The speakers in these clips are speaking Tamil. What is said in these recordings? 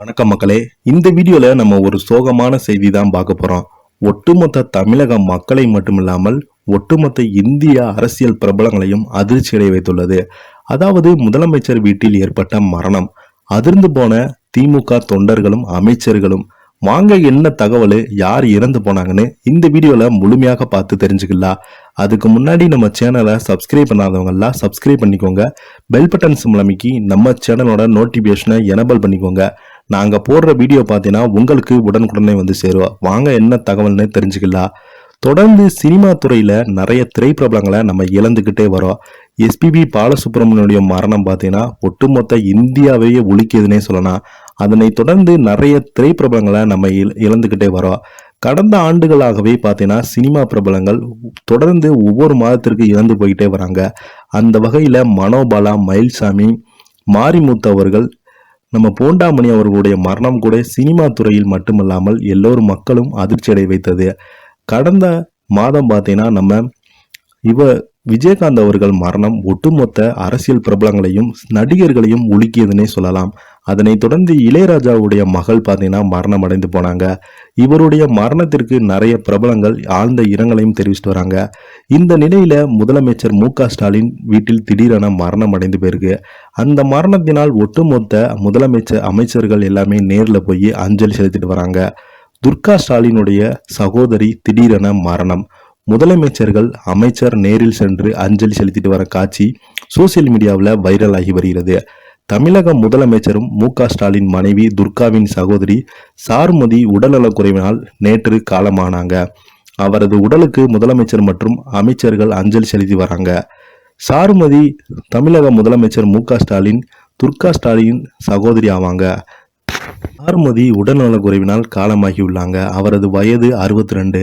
வணக்கம் மக்களே. இந்த வீடியோல நம்ம ஒரு சோகமான செய்தி தான் பார்க்க போறோம். ஒட்டுமொத்த தமிழக மக்களை மட்டுமில்லாமல் ஒட்டுமொத்த இந்திய அரசியல் பிரபலங்களையும் அதிர்ச்சியடைய வைத்துள்ளது. அதாவது முதலமைச்சர் வீட்டில் ஏற்பட்ட மரணம் அதிர்ந்து போன திமுக தொண்டர்களும் அமைச்சர்களும். வாங்க என்ன தகவல் யார் இறந்து போனாங்கன்னு இந்த வீடியோல முழுமையாக பார்த்து தெரிஞ்சுக்கலாம் அதுக்கு முன்னாடி நம்ம சேனலை சப்ஸ்கிரைப் பண்ணாதவங்கெல்லாம் சப்ஸ்கிரைப் பண்ணிக்கோங்க. பெல் பட்டன்ஸ் மூலமிக்கி நம்ம சேனலோட நோட்டிஃபிகேஷனை எனபிள் பண்ணிக்கோங்க. நாங்கள் போடுற வீடியோ பார்த்தீங்கன்னா உங்களுக்கு உடனுக்குடனே வந்து சேருவோம் வாங்க என்ன தகவல்னு தெரிஞ்சுக்கலாம் தொடர்ந்து சினிமா துறையில் நிறைய திரைப்பிரபலங்களை நம்ம இழந்துக்கிட்டே வரோம் எஸ்பிபி பாலசுப்ரமணியனுடைய மரணம் பார்த்தீங்கன்னா ஒட்டுமொத்த இந்தியாவையே ஒழிக்கியதுன்னே சொல்லலாம். அதனை தொடர்ந்து நிறைய திரைப்பிரபலங்களை நம்ம இழந்துக்கிட்டே வரோம் கடந்த ஆண்டுகளாகவே பார்த்தீங்கன்னா சினிமா பிரபலங்கள் தொடர்ந்து ஒவ்வொரு மாதத்திற்கு இறந்து போயிட்டே வராங்க. அந்த வகையில் மனோபாலா மயில்சாமி மாரிமுத்து அவர்கள் நம்ம போண்டாமணி அவர்களுடைய மரணம் கூட சினிமா துறையில் மட்டுமல்லாமல் எல்லோரும் மக்களும் அதிர்ச்சி அடைய வைத்தது கடந்த மாதம் பார்த்தீங்கன்னா நம்ம இவ விஜயகாந்த் அவர்கள் மரணம் ஒட்டுமொத்த அரசியல் பிரபலங்களையும் நடிகர்களையும் உலுக்கியதுன்னே சொல்லலாம். அதனைத் தொடர்ந்து இளையராஜாவுடைய மகள் பார்த்தீங்கன்னா மரணம் அடைந்து போனாங்க. இவருடைய மரணத்திற்கு நிறைய பிரபலங்கள் ஆழ்ந்த இரங்கலையும் தெரிவிச்சிட்டு வராங்க. இந்த நிலையில முதலமைச்சர் மு ஸ்டாலின் வீட்டில் திடீரென மரணம் அடைந்து போயிருக்கு. அந்த மரணத்தினால் ஒட்டுமொத்த முதலமைச்சர் அமைச்சர்கள் எல்லாமே நேரில் போய் அஞ்சலி செலுத்திட்டு வராங்க. துர்கா ஸ்டாலினுடைய சகோதரி திடீரென மரணம். முதலமைச்சர்கள் அமைச்சர் நேரில் சென்று அஞ்சலி செலுத்திட்டு வர காட்சி சோசியல் மீடியாவில் வைரல் ஆகி வருகிறது. தமிழக முதலமைச்சரும் மு ஸ்டாலின் மனைவி துர்காவின் சகோதரி சார்மதி உடல்நலக்குறைவினால் நேற்று காலமானாங்க. அவரது உடலுக்கு முதலமைச்சர் மற்றும் அமைச்சர்கள் அஞ்சலி செலுத்தி வராங்க. சார்மதி தமிழக முதலமைச்சர் மு ஸ்டாலின் துர்கா ஸ்டாலின் சகோதரி ஆவாங்க. சார்மதி உடல்நலக்குறைவினால் காலமாகியுள்ளாங்க. அவரது வயது அறுபத்தி ரெண்டு.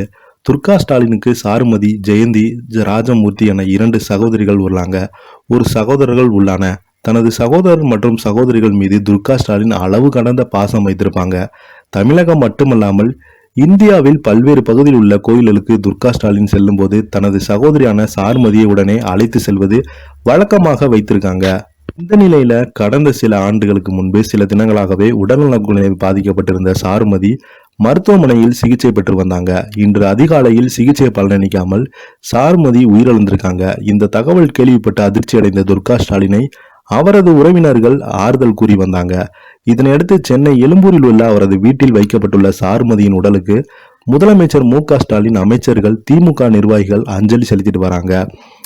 துர்கா ஸ்டாலினுக்கு சாருமதி ஜெயந்தி ராஜமூர்த்தி என இரண்டு சகோதரிகள் உள்ளாங்க. ஒரு சகோதரர்கள் உள்ளான. தனது சகோதரர் மற்றும் சகோதரிகள் மீது துர்கா ஸ்டாலின் அளவு கடந்த பாசம் வைத்திருப்பாங்க. தமிழகம் மட்டுமல்லாமல் இந்தியாவில் பல்வேறு பகுதியில் உள்ள கோயில்களுக்கு துர்கா ஸ்டாலின் செல்லும்போது தனது சகோதரியான சாருமதியை உடனே அழைத்து செல்வது வழக்கமாக வைத்திருக்காங்க. இந்த நிலையில கடந்த சில ஆண்டுகளுக்கு முன்பு சில தினங்களாகவே உடல்நலக்குறை பாதிக்கப்பட்டிருந்த சாருமதி மருத்துவமனையில் சிகிச்சை பெற்று வந்தாங்க. இன்று அதிகாலையில் சிகிச்சை பலனளிக்காமல் சாருமதி உயிரிழந்திருக்காங்க. இந்த தகவல் கேள்விப்பட்டு அதிர்ச்சி அடைந்த துர்கா ஸ்டாலினை அவரது உறவினர்கள் ஆறுதல் கூறி வந்தாங்க. இதனையடுத்து சென்னை எழும்பூரில் உள்ள அவரது வீட்டில் வைக்கப்பட்டுள்ள சாருமதியின் உடலுக்கு முதலமைச்சர் மு ஸ்டாலின் அமைச்சர்கள் திமுக நிர்வாகிகள் அஞ்சலி செலுத்திட்டு வராங்க.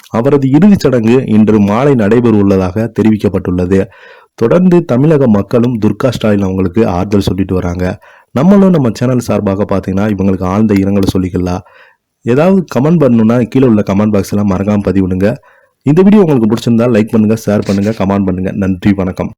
அவரது இறுதிச் சடங்கு இன்று மாலை நடைபெற உள்ளதாக தெரிவிக்கப்பட்டுள்ளது. தொடர்ந்து தமிழக மக்களும் துர்கா ஸ்டாலின் அவங்களுக்கு ஆறுதல் சொல்லிட்டு வராங்க. நம்மளும் நம்ம சேனல் சார்பாக பார்த்தீங்கன்னா இவங்களுக்கு ஆழ்ந்த இரங்கலை சொல்லிக்கலாம். ஏதாவது கமெண்ட் பண்ணணுன்னா கீழே உள்ள கமெண்ட் பாக்ஸ் எல்லாம் பதிவிடுங்க. இந்த வீடியோ உங்களுக்கு பிடிச்சிருந்தா லைக் பண்ணுங்கள் ஷேர் பண்ணுங்க கமெண்ட் பண்ணுங்க. நன்றி வணக்கம்.